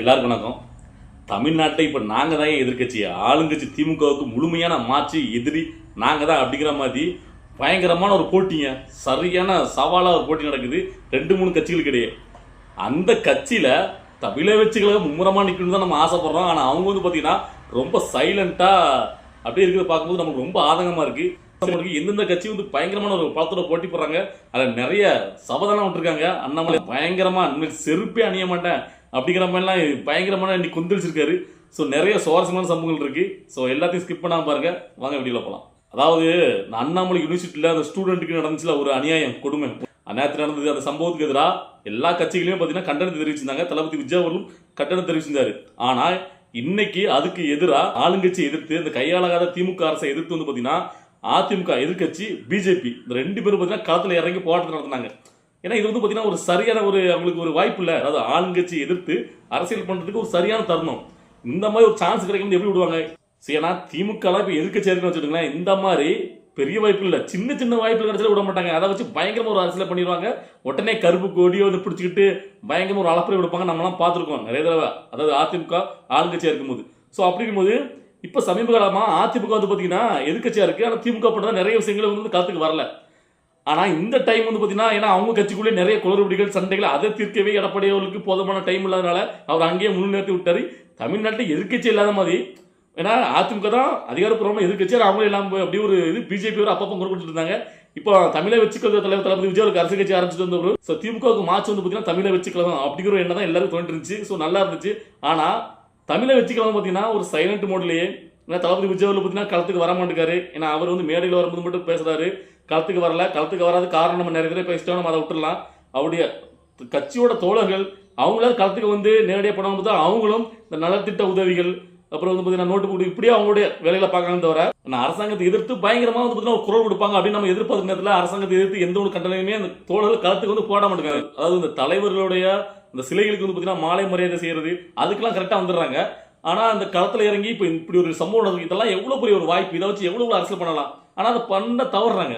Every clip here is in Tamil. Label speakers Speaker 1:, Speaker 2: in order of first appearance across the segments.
Speaker 1: எல்லாருக்கும் வணக்கம். தமிழ்நாட்டை இப்போ நாங்கள் தான் எதிர்க்கட்சி ஆளுங்கட்சி திமுகவுக்கு முழுமையான மாற்றி எதிரி நாங்கள் தான் அப்படிங்கிற மாதிரி பயங்கரமான ஒரு போட்டிங்க. சரியான சவாலாக ஒரு போட்டி நடக்குது. ரெண்டு மூணு கட்சிகளுக்கு இடையே. அந்த கட்சியில் தமிழை வச்சுக்களை மும்முரமாக நிற்கணும்னு தான் நம்ம ஆசைப்படுறோம். ஆனால் அவங்க வந்து பார்த்தீங்கன்னா ரொம்ப சைலண்ட்டாக அப்படியே இருக்கிறத பார்க்கும்போது நமக்கு ரொம்ப ஆதங்கமாக இருக்குது நம்மளுக்கு எந்தெந்த கட்சி வந்து பயங்கரமான ஒரு படத்தோட போட்டி போடுறாங்க. அதில் நிறைய சபதானம் விட்டுருக்காங்க அண்ணாமலை பயங்கரமா செருப்பே அணிய மாட்டேன். அப்படிங்கிற மாதிரிலாம் பயங்கரமான இன்னைக்கு குந்திரிச்சிருக்காரு. ஸோ நிறைய சுவாரஸ்யமான சம்பவங்கள் இருக்குது ஸோ எல்லாத்தையும் ஸ்கிப் பண்ணாமல் பாருங்க. வாங்க வீடியோவில் போகலாம் அதாவது நான் அண்ணாமலை யூனிவர்சிட்டியில் அந்த ஸ்டூடெண்ட்டுக்கு நடந்துச்சுல ஒரு அநியாயம் கொடுமை. நேற்று நடந்தது அந்த சம்பவத்துக்கு எதிராக எல்லா கட்சிகளையும் பார்த்தீங்கன்னா கண்டனம் தெரிவிச்சிருந்தாங்க. தளபதி விஜய் அவர்களும் கண்டனம் தெரிவிச்சிருந்தாரு. ஆனால் இன்னைக்கு அதுக்கு எதிராக ஆளுங்கட்சி எதிர்த்து இந்த கையாளாகாத திமுக அரசை எதிர்த்து வந்து பார்த்தீங்கன்னா அதிமுக எதிர்க்கட்சி பிஜேபி இந்த ரெண்டு பேரும் பார்த்தீங்கன்னா களத்தில் இறங்கி போராட்டம் நடத்தினாங்க. ஏன்னா இது வந்து பார்த்தீங்கன்னா ஒரு சரியான ஒரு அவங்களுக்கு ஒரு வாய்ப்பு இல்லை. அதாவது ஆளுங்கட்சி எதிர்த்து அரசியல் பண்ணுறதுக்கு ஒரு சரியான தருணம். இந்த மாதிரி ஒரு சான்ஸ் கிடைக்கும் எப்படி விடுவாங்க? சரி ஏன்னா திமுகலாம் இப்போ எதிர்க்கட்சி இருக்குன்னு வச்சுக்கோங்களேன் இந்த மாதிரி பெரிய வாய்ப்பு இல்லை. சின்ன சின்ன வாய்ப்பு கிடைச்சாலும் விட மாட்டாங்க. அதை வச்சு பயங்கரமாக ஒரு அரசியல் பண்ணிடுவாங்க. உடனே கருப்பு கொடியோ வந்து பிடிச்சிக்கிட்டு பயங்கரமாக ஒரு அளப்பறை விடுப்பாங்க. நம்மலாம் பார்த்துருக்கோம். நிறைய தடவை. அதாவது அதிமுக ஆளுங்கட்சியாக இருக்கும்போது. ஸோ அப்படிங்கும்போது இப்போ சமீப காலமாக அதிமுக வந்து பார்த்தீங்கன்னா எதிர்க்கட்சியாக இருக்குது ஆனால் திமுக பண்ணுறது நிறைய விஷயங்கள் வந்து காலத்துக்கு வரல. ஆனால் இந்த டைம் வந்து பார்த்தீங்கன்னா ஏன்னா அவங்க கட்சிக்குள்ளே நிறைய குளறுபடிகள் சண்டைகள் அதை தீர்க்கவே எடப்பாடி அவர்களுக்கு போதுமான டைம் இல்லாதனால அவர் அங்கேயே முன்னிறுத்தி விட்டார். தமிழ்நாட்டில் எதிர்க்கட்சி இல்லாத மாதிரி ஏன்னா அதிமுக தான் அதிகாரப்பூர்வமாக எதிர்க்கட்சி ஆனா அவங்களும் இல்லாமல் போய் ஒரு இது பிஜேபி ஒரு அப்பப்போ குரல் கொடுத்துட்டு இருந்தாங்க. இப்போ தமிழை வச்சுக்கிறது தலைவர் தளபதி விஜய் ஒரு அரசியல் கட்சி ஆரம்பிச்சுட்டு வந்தவர். ஸோ திமுகவுக்கு மாச்சு வந்து பார்த்தீங்கன்னா தமிழை வச்சுக்கலாம் அப்படிங்கிற எண்ணம் தான் எல்லாரும் தோன்றிட்டு இருந்துச்சு. ஸோ நல்லா இருந்துச்சு. ஆனால் தமிழை வச்சுக்கலாம் பார்த்தீங்கன்னா ஒரு சைலண்ட் மோட்லேயே ஏன்னா தளபதி விஜய் அவர்கள் பார்த்தீங்கன்னா களத்துக்கு வர மாட்டேங்காரு. ஏன்னா அவர் வந்து மேடையில் வரும்போது மட்டும் பேசுகிறாரு களத்துக்கு வரல களத்துக்கு வராது காரணம் நம்ம நிறைய தடவை பேசிட்டோம் நம்ம அதை விட்டுடலாம். அவருடைய கட்சியோட தோழர்கள் அவங்களாவது களத்துக்கு வந்து நேரடியாக பண்ணும்போது அவங்களும் இந்த நலத்திட்ட உதவிகள் அப்புறம் வந்து பார்த்தீங்கன்னா நோட்டு போட்டு இப்படியே அவங்களுடைய வேலைகளை பார்க்கணும் தவிர நான் அரசாங்கத்தை எதிர்த்து பயங்கரமாக வந்து பார்த்தீங்கன்னா ஒரு குரல் கொடுப்பாங்க அப்படின்னு நம்ம எதிர்பார்த்த நேரத்தில் அரசாங்கத்தை எதிர்த்து எந்த ஒரு கண்டனையுமே அந்த தோழர்கள் களத்துக்கு வந்து போட மாட்டேங்கிறாங்க அதாவது இந்த தலைவர்களுடைய இந்த சிலைகளுக்கு வந்து பார்த்தீங்கன்னா மாலை மரியாதை செய்யறது அதுக்கெல்லாம் கரெக்டாக வந்துடுறாங்க. ஆனால் அந்த களத்தில் இறங்கி இப்போ இப்படி ஒரு சம்பவம் நடக்குது இதெல்லாம் எவ்வளோ பெரிய ஒரு வாய்ப்பு? இதை வச்சு எவ்வளோ அரசியல் பண்ணலாம்? ஆனால் அதை பண்ண தவறுறாங்க.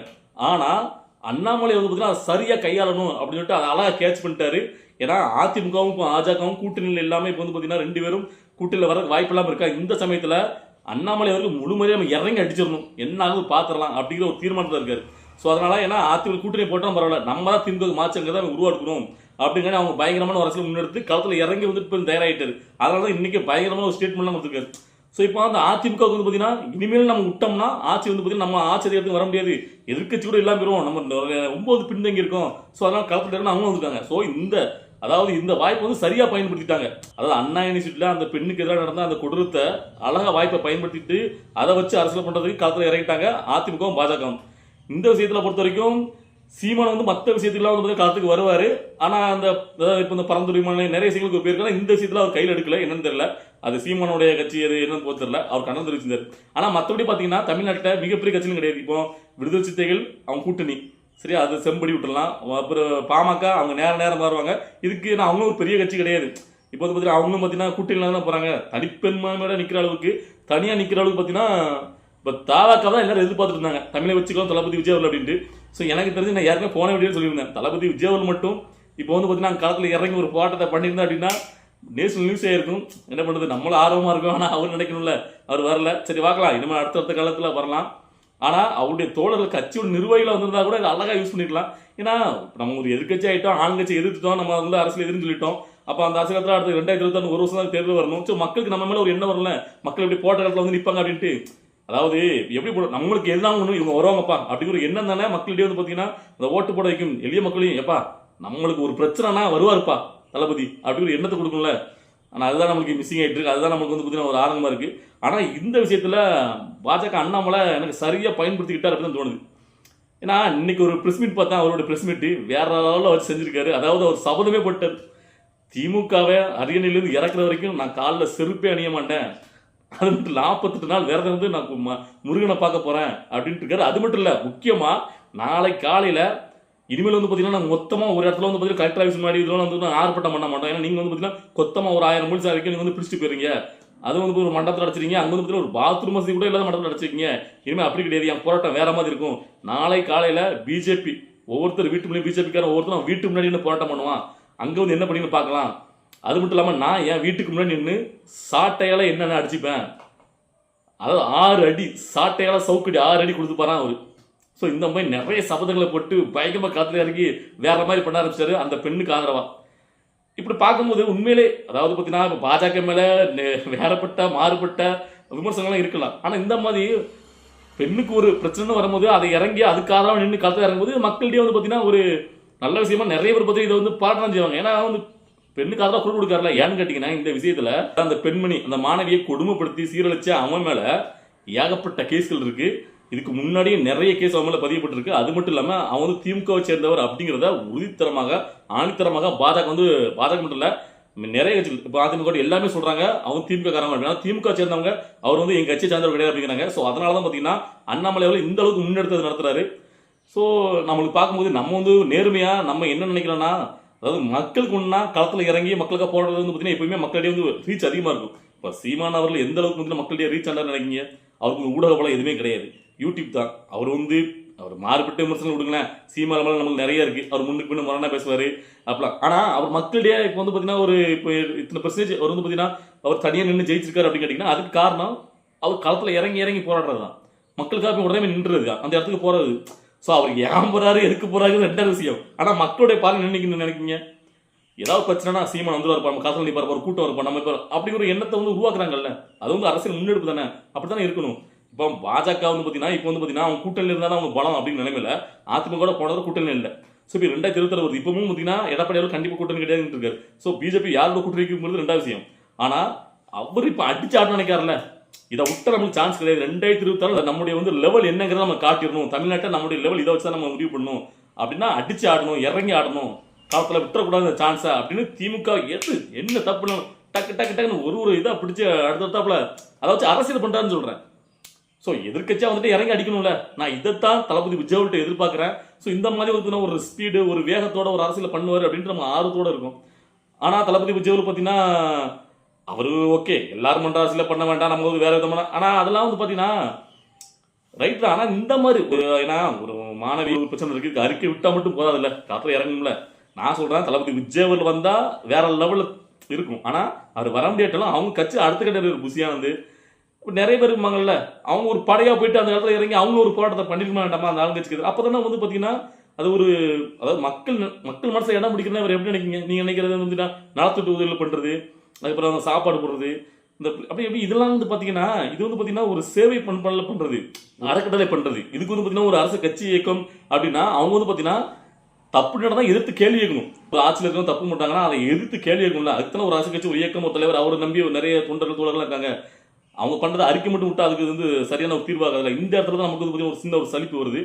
Speaker 1: ஆனால் அண்ணாமலை வந்து பார்த்தீங்கன்னா அதை சரியாக கையாளணும் அப்படின்னு சொல்லிட்டு அதை அழகாக கேட்ச் பண்ணிட்டாரு. ஏன்னா அதிமுகவும் இப்போ பாஜகவும் கூட்டணியில் இல்லாமல் இப்போ வந்து பார்த்தீங்கன்னா ரெண்டு பேரும் கூட்டணியில் வர வாய்ப்பெல்லாம் இருக்கா? இந்த சமயத்தில் அண்ணாமலை அவருக்கு முழுமையாக நம்ம இறங்கி அடிச்சிடணும். என்ன ஆகுது பார்த்துடலாம் அப்படிங்கிற ஒரு தீர்மானத்தில் இருக்காரு. ஸோ அதனால் ஏன்னா அதிமுக கூட்டணி போட்டால் பரவாயில்ல. நம்ம தான் திமுக மாற்றங்கிறத தான் உருவாக்கணும். அப்படிங்கிற அவங்க பயங்கரமான ஒரு அரசியல் முன்னெடுத்து களத்தில் இறங்கி வந்துட்டு இப்போ தயாராகிட்டாரு அதனால தான் இன்னைக்கு பயங்கரமான ஒரு ஸ்டேட்மெண்ட்லாம் கொடுத்துருக்காரு. ஸோ இப்போ அந்த அதிமுக வந்து பார்த்தீங்கன்னா இனிமேல் நம்ம விட்டோம்னா ஆட்சி வந்து பார்த்தீங்கன்னா நம்ம ஆட்சி அதிகாரத்துக்கு வர முடியாது. எதிர்க்கட்சி கூட இல்லாமல் போயிடும் நம்ம ரொம்ப வந்து பின்தங்கி இருக்கோம். ஸோ அதனால் களத்தில் இறங்க அவங்க வந்திருக்காங்க. ஸோ இந்த அதாவது இந்த வாய்ப்பு வந்து சரியாக பயன்படுத்திட்டாங்க. அதாவது அண்ணா யூனிவர்சிட்டியில் அந்த பெண்ணுக்கு எதிராக நடந்த அந்த கொடூரத்தை அழகா வாய்ப்பை பயன்படுத்திட்டு அதை வச்சு அரசியல் பண்ணுறதுக்கு களத்தில் இறங்கிட்டாங்க அதிமுகவும் பாஜகவும். இந்த விஷயத்தில் பொறுத்த வரைக்கும் சீமான் வந்து மற்ற விஷயத்துக்குலாம் வந்து பார்த்தீங்கன்னா களத்துக்கு வருவார். ஆனால் அந்த அதாவது இப்போ இந்த பரந்துரிமான நிறைய விஷயங்களுக்கு போயிருக்காங்க. இந்த விஷயத்தில் அவர் கையில் எடுக்கல. என்னன்னு தெரியல. அது சீமானுடைய கட்சி அது என்னன்னு போக தெரியல. அவர் கண்ணன் தெரிவிச்சிருந்தார் ஆனால் மற்றபடி பார்த்தீங்கன்னா தமிழ்நாட்டில் மிகப்பெரிய கட்சியும் கிடையாது. இப்போ விடுதலை சித்தைகள் அவங்க கூட்டணி. சரி அது செம்படி விட்டுடலாம். அப்புறம் பாமக அவங்க நேர நேரம் வருவாங்க இதுக்கு நான் அவங்களும் ஒரு பெரிய கட்சி கிடையாது. இப்போ வந்து பார்த்தீங்கன்னா அவங்களும் பார்த்தீங்கன்னா கூட்டணியில் தான் போகிறாங்க தனிப்பெண்மையோட நிற்கிற அளவுக்கு தனியாக நிற்கிற அளவுக்கு பார்த்தீங்கன்னா இப்போ தாவாக்கா தான் எல்லாரும் எதிர்பார்த்துட்டு இருந்தாங்க. தமிழை வச்சுக்கலாம் தளபதி விஜய் அவர்கள் அப்படின்ட்டு. ஸோ எனக்கு தெரிஞ்சு நான் யாருமே போன வீடியோ சொல்லியிருந்தேன். தளபதி விஜயவல் மட்டும் இப்போ வந்து பார்த்தீங்கன்னா காலத்தில் இறங்கி ஒரு போராட்டத்தை பண்ணியிருந்தா அப்படின்னா நேஷனல் நியூஸே இருக்கும். என்ன பண்ணுறது நம்மளும் ஆர்வமாக இருக்கும். ஆனால் அவர் நினைக்கணும்ல. அவர் வரல. சரி பார்க்கலாம். இனிமேல் அடுத்தடுத்த காலத்தில் வரலாம். ஆனால் அவருடைய தோழர்கள் கட்சியோட நிர்வாகிகள் வந்திருந்தா கூட இதை அழகாக யூஸ் பண்ணிக்கலாம் ஏன்னா நம்ம ஒரு எதிர்கட்சி ஆகிட்டோம் ஆண்கட்சி எதிர்த்துட்டோம் நம்ம வந்து அரசியல் எதிர்த்து சொல்லிட்டோம். அப்போ அந்த அரசியல் அடுத்த ரெண்டாயிரத்தி இருபத்தி ஒரு வருஷம் தான் தேர்தல் வரணும். ஸோ மக்களுக்கு நம்ம மேலே ஒரு எண்ணம் வரல மக்கள் இப்படி போட்ட காலத்தில் வந்து நிற்பாங்க அப்படின்ட்டு. அதாவது எப்படி போட நம்மளுக்கு எல்லாம் ஒன்று இவங்க வருவாங்கப்பா அப்படிங்கிற ஒரு எண்ணம் தானே மக்களிடையே வந்து பார்த்தீங்கன்னா அந்த ஓட்டு போட வைக்கும் எளிய மக்களையும் எப்பா நம்மளுக்கு ஒரு பிரச்சனைனா வருவாருப்பா தளபதி அப்படிங்கிற ஒரு எண்ணத்தை கொடுக்கும்ல ஆனால் அதுதான் நம்மளுக்கு மிஸ்ஸிங் ஆகிட்டு இருக்கு. அதுதான் நம்மளுக்கு வந்து பார்த்தீங்கன்னா ஒரு ஆரம்பமாக இருக்குது ஆனால் இந்த விஷயத்தில் பாஜக அண்ணாமலை எனக்கு சரியாக பயன்படுத்திக்கிட்டார் அப்படின்னு தோணுது. ஏன்னா இன்னைக்கு ஒரு ப்ரெஸ் மீட் பார்த்தா அவரோட ப்ரெஸ் மீட்டு வேற லெவலில் வச்சு செஞ்சிருக்காரு. அதாவது அவர் சபதமே போட்டார். திமுகவை அரியணையிலேருந்து இறக்குற வரைக்கும் நான் காலில் செருப்பே அணிய மாட்டேன். அது மட்டும் நாற்பத்தெட்டு நாள் விரதம் இருந்து நான் முருகனை பார்க்க போகிறேன் அப்படின்ட்டு இருக்காரு. அது மட்டும் இல்லை முக்கியமாக நாளை காலையில் இனிமேல் வந்து பார்த்தீங்கன்னா நாங்கள் மொத்தமாக ஒரு இடத்துல வந்து பார்த்தீங்கன்னா கலெக்டர் ஆஃபீஸ் முன்னாடி இதெல்லாம் வந்து நான் ஆர்ப்பாட்டம் பண்ண மாட்டோம். ஏன்னா நீங்கள் வந்து பார்த்தீங்கன்னா கொத்தமா ஒரு ஆயிரம் மொழி வரைக்கும் நீங்கள் வந்து பிடிச்சிட்டு போயிருங்க அது வந்து ஒரு மண்டபத்தில் அடைச்சிருக்கீங்க. அங்கே வந்து பார்த்தீங்கன்னா ஒரு பாத்ரூம் வசதி கூட இல்லாத மண்டபத்தில் அடைச்சிருக்கீங்க. இனிமேல் அப்படி கிடையாது. என் போராட்டம் வேற மாதிரி இருக்கும். நாளை காலையில் பிஜேபி ஒவ்வொருத்தர் வீட்டு முன்னாடி பிஜேபிக்காரன் ஒவ்வொருத்தரும் வீட்டு முன்னாடி போராட்டம் பண்ணுவான். அங்கே வந்து என்ன பண்ணி பார்க்கலாம். அது மட்டும் இல்லாமல் நான் என் வீட்டுக்கு முன்னாடி நின்று சாட்டையால் என்னென்ன அடிச்சுப்பேன்? அதாவது ஆறு அடி சாட்டையால் சவுக்கடி ஆறு அடி கொடுத்து அவர். ஸோ இந்த மாதிரி நிறைய சபதங்களை போட்டு பயங்கரமாக காத்துல இறங்கி வேற மாதிரி பண்ண ஆரம்பிச்சாரு அந்த பெண்ணுக்கு ஆதரவா இப்படி பார்க்கும்போது உண்மையிலே அதாவது பார்த்தீங்கன்னா இப்போ பாஜக மேலே வேறப்பட்ட மாறுபட்ட விமர்சனங்கள்லாம் இருக்கலாம். ஆனால் இந்த மாதிரி பெண்ணுக்கு ஒரு பிரச்சனை வரும்போது அதை இறங்கி அதுக்காக நின்று காலத்தில் இறங்கும்போது மக்களிடையே வந்து பார்த்தீங்கன்னா ஒரு நல்ல விஷயமா நிறைய பேர் பற்றி இதை வந்து பாராட்டலாம் செய்வாங்க. ஏன்னா வந்து பெண்ணுக்கு தான் குரல் கொடுக்காருல? ஏன்னு கேட்டிங்கன்னா இந்த விஷயத்தில் அந்த பெண்மணி அந்த மாணவியை கொடுமைப்படுத்தி சீரழிச்ச அவன் மேலே ஏகப்பட்ட கேஸ்கள் இருக்குது இதுக்கு முன்னாடியே நிறைய கேஸ் அவன் மேலே பதியப்பட்டிருக்கு. அது மட்டும் இல்லாமல் அவன் வந்து திமுகவை சேர்ந்தவர் அப்படிங்கிறத உறுதித்தரமாக ஆணித்தரமாக பாஜக வந்து பாஜக மட்டும் இல்லை நிறைய கட்சிகள் இப்போ அதிமுக எல்லாமே சொல்கிறாங்க அவங்க திமுக காரங்க திமுக சேர்ந்தவங்க அவர் வந்து எங்கள் கட்சியை சேர்ந்தவர் கிடையாது அப்படிங்கிறாங்க. ஸோ அதனால தான் பார்த்தீங்கன்னா அண்ணாமலை அவர்கள் இந்த அளவுக்கு முன்னெடுத்தது நடத்துறாரு. ஸோ நம்மளுக்கு பார்க்கும்போது நம்ம வந்து நேர்மையாக நம்ம என்ன நினைக்கிறோம்னா அதாவது மக்களுக்கு ஒன்றா களத்தில் இறங்கி மக்களுக்காக போடுறது வந்து பார்த்தீங்கன்னா எப்பயுமே மக்களிடையே வந்து ரீச் அதிகமாக இருக்கும். இப்போ சீமான் அவர்கள் எந்த அளவுக்கு வந்து மக்களிடையே ரீச் ஆனார் நினைக்கிங்க அவருக்கு ஊடக பலம் எதுவுமே கிடையாது. யூடியூப் தான். அவர் வந்து அவர் மாறுபட்ட விமர்சனம் கொடுங்களேன். சீமான் மேலே நமக்கு நிறைய இருக்கு. அவர் முன்னுக்கு பின்னு முரணா பேசுவார். அப்பலாம் ஆனால் அவர் மக்களிடையே இப்போ வந்து பார்த்தீங்கன்னா ஒரு இப்போ இத்தனை பெர்சன்டேஜ் அவர் வந்து பார்த்தீங்கன்னா அவர் தனியாக நின்று ஜெயிச்சிருக்காரு அப்படின்னு கேட்டிங்கன்னா அதுக்கு காரணம் அவர் களத்தில் இறங்கி இறங்கி போராடுறது தான் மக்களுக்காக போய் உடனே நின்றுறது அந்த இடத்துக்கு போகிறது ஸோ அவர் ஏன் போறாரு எதுக்கு போறாரு ரெண்டாவது விஷயம். ஆனால் மக்களுடைய பார்வை நினைக்கணும்னு நினைக்கிங்க ஏதாவது பிரச்சனைனா சீமான் வந்து நம்ம காசு நிற்பார் ஒரு கூட்டம் இருப்பார் நம்ம இப்போ அப்படி ஒரு எண்ணத்தை வந்து உருவாக்குறாங்கல்ல அது வந்து அரசியல் முன்னெடுப்பு தானே? அப்படி தானே இருக்கணும். இப்போ பாஜக வந்து பார்த்தீங்கன்னா இப்போ வந்து பார்த்தீங்கன்னா அவங்க கூட்டணி இருந்தால் தான் அவங்க பலம் அப்படின்னு நிலைமையில அதிமுக கூட போனது கூட்டணி இல்லை. ஸோ இப்போ ரெண்டாயிரத்தி இருபத்தி வருது இப்பவும் பார்த்தீங்கன்னா எடப்பாடி கண்டிப்பாக கூட்டணி கிடையாதுன்னு இருக்காரு. ஸோ பிஜேபி யாரோட கூட்டணி இருக்குங்கிறது ரெண்டாவது விஷயம். ஆனால் அவர் இப்போ அடிச்சு ஆட நினைக்காருல்ல இதை விட்ட நமக்கு சான்ஸ் கிடையாது ரெண்டாயிரத்தி இருபத்தாறு நம்முடைய வந்து லெவல் என்னங்கிறத நம்ம காட்டிடணும். தமிழ்நாட்டை நம்முடைய லெவல் இதை வச்சு தான் நம்ம முடிவு பண்ணணும். அப்படின்னா அடிச்சு ஆடணும் இறங்கி ஆடணும். காலத்தில் விட்டுறக்கூடாது அந்த சான்ஸை அப்படின்னு திமுக எது என்ன தப்புன்னு டக்கு டக்கு டக்குன்னு ஒரு ஒரு இதாக பிடிச்சி அடுத்தடுத்தாப்புல அதை வச்சு அரசியல் பண்ணுறான்னு சொல்கிறேன் ஸோ எதிர்க்கட்சியாக வந்துட்டு இறங்கி அடிக்கணும்ல. நான் இதைத்தான் தளபதி விஜய்கிட்ட எதிர்பார்க்குறேன். ஸோ இந்த மாதிரி வந்து ஒரு ஸ்பீடு ஒரு வேகத்தோட ஒரு அரசியல் பண்ணுவார் அப்படின்ட்டு நம்ம ஆர்வத்தோட இருக்கும். ஆனால் தளபதி விஜய் பார்த்தீங்கன்னா அவரு ஓகே எல்லாரும் மன்ற பண்ண வேண்டாம் நம்ம வந்து வேற விதமான ஆனால் அதெல்லாம் வந்து பார்த்தீங்கன்னா ரைட் தான். ஆனால் இந்த மாதிரி ஒரு ஏன்னா ஒரு மாணவி ஒரு பிரச்சனை இருக்குது அறிக்கை விட்டால் மட்டும் போதாதுல்ல காத்துல இறங்கணும்ல. நான் சொல்கிறேன் தளபதி விஜயவர் வந்தால் வேற லெவலில் இருக்கும். ஆனால் அவர் வர முடியாட்டாலும் அவங்க கட்சி அடுத்த கட்ட ஒரு புசியாக வந்து நிறைய பேர் இருப்பாங்கல்ல அவங்க ஒரு படையாக போயிட்டு அந்த இடத்துல இறங்கி அவங்க ஒரு போராட்டத்தை பண்ணிருக்க வேண்டாமா அந்த ஆளுங்கட்சிக்கு அப்போ தானே வந்து பார்த்தீங்கன்னா அது ஒரு அதாவது மக்கள் மக்கள் மனசை இடம் பிடிக்கிறதா அவர் எப்படி நினைக்கிறீங்க? நீங்கள் நினைக்கிறது வந்து நலத்திட்டு உதவிகள் பண்ணுறது அதுக்கப்புறம் அந்த சாப்பாடு போடுறது இந்த அப்படி எப்படி இதெல்லாம் வந்து பார்த்தீங்கன்னா இது வந்து பார்த்தீங்கன்னா ஒரு சேவை பண்பாடில் பண்ணுறது அறக்கட்டளை பண்ணுறது இதுக்கு வந்து பார்த்தீங்கன்னா ஒரு அரசு கட்சி இயக்கம் அப்படின்னா அவங்க வந்து பார்த்தீங்கன்னா தப்பு நடந்தால் எதிர்த்து கேள்வி கேட்கணும். இப்போ ஆட்சியில் இருக்கணும் தப்பு பண்ணிட்டாங்கன்னா அதை எதிர்த்து கேள்வி கேட்கணும்ல. அதுக்கு ஒரு அரசு கட்சி ஒரு இயக்கம் ஒரு தலைவர் அவரை நம்பி நிறைய தொண்டர்கள் தோழர்கள் இருக்காங்க. அவங்க பண்ணுறதை அறிக்கை மட்டும் விட்டால் அதுக்கு வந்து சரியான ஒரு தீர்வாகாதுல இந்த இடத்துல தான் நமக்கு வந்து பார்த்தீங்கன்னா ஒரு சின்ன ஒரு சலிப்பு வருது.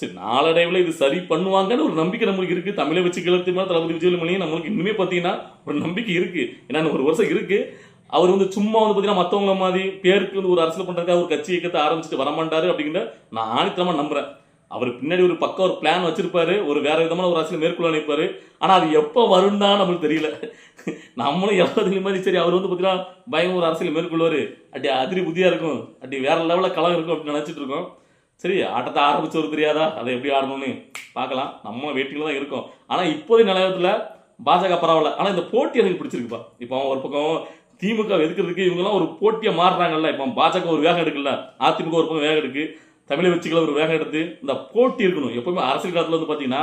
Speaker 1: சரி நாளடைவில் இது சரி பண்ணுவாங்கன்னு ஒரு நம்பிக்கை நம்மளுக்கு இருக்கு. தமிழை வச்சு கிளத்து மேலே தளபதி விஜயமணியும் நம்மளுக்கு இன்னுமே பார்த்தீங்கன்னா ஒரு நம்பிக்கை இருக்கு. ஏன்னா ஒரு வருஷம் இருக்கு. அவர் வந்து சும்மா வந்து பார்த்தீங்கன்னா மற்றவங்கள மாதிரி பேருக்கு வந்து ஒரு அரசியல் பண்ணுறதுக்காக ஒரு கட்சி இயக்கத்தை ஆரம்பிச்சுட்டு வரமாட்டாரு அப்படிங்கிற நான் ஆணித்தரமாக நம்புறேன். அவர் பின்னாடி ஒரு பக்கம் ஒரு பிளான் வச்சிருப்பாரு. ஒரு வேற விதமான ஒரு அரசியல் மேற்கொள்ள நினைப்பாரு. ஆனால் அது எப்போ வரும்னு தான் நம்மளுக்கு தெரியல. நம்மளும் எவ்வளோ மாதிரி சரி அவர் வந்து பார்த்தீங்கன்னா பயங்கர ஒரு அரசியல் மேற்கொள்வார். அப்படி அதிரி புதியாக இருக்கும். அப்படி வேற லெவலில் கலம் இருக்கும் அப்படின்னு நினச்சிட்டு இருக்கோம். சரி ஆட்டத்தை ஆரம்பிச்சவர் தெரியாதா? அதை எப்படி ஆடணும்னு? பார்க்கலாம். நம்ம வெயிட்டிங்கில் தான் இருக்கோம். ஆனால் இப்போதைய நிலையத்தில் பாஜக பரவாயில்ல. ஆனால் இந்த போட்டி எனக்கு பிடிச்சிருக்குப்பா. இப்போ அவன் ஒரு பக்கம் திமுக எதுக்கிறதுக்கு இவங்கெல்லாம் ஒரு போட்டியை மாறுறாங்கல்ல. இப்போ பாஜக ஒரு வேகம் எடுக்கல. அதிமுக ஒரு பக்கம் வேகம் எடுக்கு. தமிழை வச்சுக்கல ஒரு வேகம் எடுத்து இந்த போட்டி இருக்கணும். எப்பவுமே அரசியல் காலத்தில் வந்து பார்த்தீங்கன்னா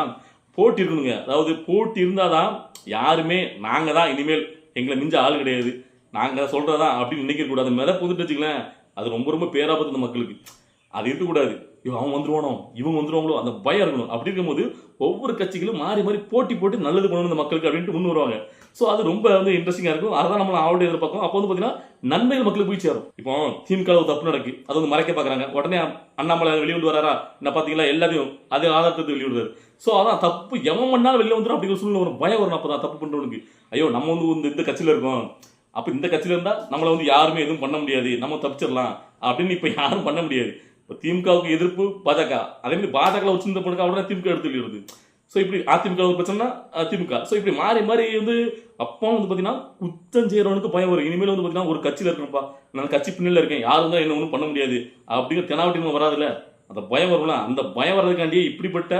Speaker 1: போட்டி இருக்கணுங்க. அதாவது போட்டி இருந்தால் தான் யாருமே நாங்கள் தான் இனிமேல் எங்களை மிஞ்ச ஆள் கிடையாது. நாங்கள் சொல்கிறதா அப்படின்னு நினைக்கக்கூடாது. கூடாது மித புதுட்டு வச்சுங்களேன் அது ரொம்ப ரொம்ப பேராபத்து இந்த மக்களுக்கு. அது இருக்கக்கூடாது. அவன் வந்துருவானோ? இவங்க வந்துருவாங்களோ? அந்த பயம் இருக்கணும். அப்படி இருக்கும்போது ஒவ்வொரு கட்சிகளும் மாறி மாறி போட்டி போட்டு நல்லது பண்ணணும் இந்த மக்களுக்கு அப்படின்ட்டு முன் வருவாங்க. ஸோ அது ரொம்ப வந்து இன்ட்ரெஸ்டிங்காக இருக்கும். அதான் நம்ம அவருடைய எதிர்பார்க்கும். அப்போ வந்து பார்த்தீங்கன்னா நன்மைகள் மக்களுக்கு போய் சேரும். இப்போ திமுக ஒரு தப்பு நடக்கு. அது வந்து மறைக்க பார்க்குறாங்க உடனே அண்ணாமலை வெளியிட்டு வராரா என்ன பார்த்தீங்களா எல்லாத்தையும் அதே ஆதாரத்தை வெளியிடுறாரு ஸோ அதான் தப்பு. எவன் பண்ணாலும் வெளியே வந்துடும் அப்படிங்கிற சூழ்நிலை வரும். பயம் வரும். அப்போ தான் தப்பு பண்ணுறவனுக்கு ஐயோ நம்ம வந்து இந்த இந்த கட்சியில் இருக்கோம். அப்போ இந்த கட்சியில் இருந்தால் நம்மளை வந்து யாருமே எதுவும் பண்ண முடியாது. நம்ம தப்பிச்சிடலாம். அப்படின்னு இப்போ யாரும் பண்ண முடியாது. இப்போ திமுகவுக்கு எதிர்ப்பு பாஜக. அதே மாதிரி பாஜக வச்சிருந்த பொண்ணுக்கு உடனே திமுக எடுத்து ஸோ இப்படி அதிமுக ஒரு பிரச்சனைனா திமுக. ஸோ இப்படி மாறி மாறி வந்து அப்போ வந்து பார்த்தீங்கன்னா குத்தம் செய்கிறவனுக்கு பயம் வரும். இனிமேல் வந்து பார்த்தீங்கன்னா ஒரு கட்சியில் இருக்கணும்ப்பா. நான் கட்சி பின்னில் இருக்கேன். யாரும் தான் என்ன ஒன்றும் பண்ண முடியாது. அப்படிங்கிற தெனாவட்டி வராதுல்ல. அந்த பயம் வரும்ல. அந்த பயம் வர்றதுக்காண்டியே இப்படிப்பட்ட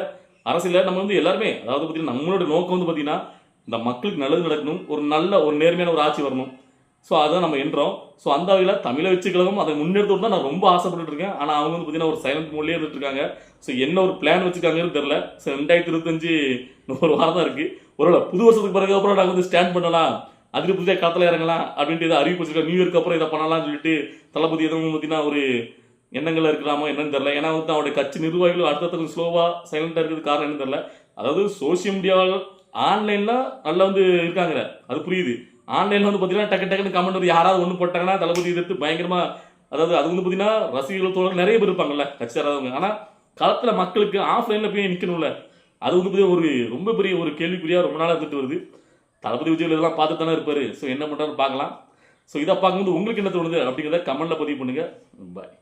Speaker 1: அரசியல நம்ம வந்து எல்லாருமே அதாவது பார்த்தீங்கன்னா நம்மளோட நோக்கம் வந்து பார்த்தீங்கன்னா இந்த மக்களுக்கு நல்லது நடக்கணும். ஒரு நல்ல ஒரு நேர்மையான ஒரு ஆட்சி வரணும். ஸோ அதை நம்ம என்றோம். ஸோ அந்த வகையில் தமிழை வச்சு கழகம் அதை முன்னெடுத்து தான் நான் ரொம்ப ஆசைப்பட்டுட்டு இருக்கேன். ஆனால் அவங்க வந்து பார்த்தீங்கன்னா ஒரு சைலண்ட் மோட்லேயே இருந்துட்டு இருக்காங்க. ஸோ என்ன ஒரு பிளான் வச்சுருக்காங்கன்னு தெரில ஸோ ரெண்டாயிரத்தி இருபத்தஞ்சு நூறு ஒரு வாரம் தான் இருக்குது ஒருவேளை புது வருஷத்துக்கு பிறகு அப்புறம் நாங்கள் வந்து ஸ்டாண்ட் பண்ணலாம். அதுக்கு புதிய காத்தில் இறங்கலாம் அப்படின்ட்டு இதை அறிவிப்பு வச்சுருக்கோம் நியூ இயர்க்கு அப்புறம் இதை பண்ணலாம்னு சொல்லிட்டு தளபதி எதுவும் பார்த்தீங்கன்னா ஒரு எண்ணங்கள் இருக்கலாமா என்னன்னு தெரில ஏன்னா வந்து அவருடைய கட்சி நிர்வாகிகள் அடுத்தடுத்த கொஞ்சம் ஸ்லோவாக சைலண்டாக இருக்கிறது காரணம் என்னன்னு தெரில அதாவது சோஷியல் மீடியாவில் ஆன்லைனில் நல்லா வந்து இருக்காங்க அது புரியுது. ஆன்லைனில் வந்து பார்த்தீங்கன்னா டக்கு டக்குன்னு கமெண்ட் வந்து யாராவது ஒன்று போட்டாங்கன்னா தளபதி எதிர்த்து பயங்கரமாக அதாவது அது வந்து பார்த்தீங்கன்னா ரசிகர்கள் தோழர்கள் நிறைய பேர் இருப்பாங்கல்ல கட்சி சாராதவங்க. ஆனால் களத்தில் மக்களுக்கு ஆஃப்லைனில் போய் நிற்கணும்ல அது வந்து பார்த்தீங்கன்னா ஒரு ரொம்ப பெரிய ஒரு கேள்விக்குறியாக ரொம்ப நாளாக இருந்துட்டு வருது. தளபதி விஜய் இதெல்லாம் பார்த்து தானே இருப்பார். ஸோ என்ன பண்ணுறாரு பார்க்கலாம். ஸோ இதை பார்க்கும்போது உங்களுக்கு என்ன தோணுது? அப்படிங்கிறத கமெண்ட்டில் பதிவு பண்ணுங்கள் பாய்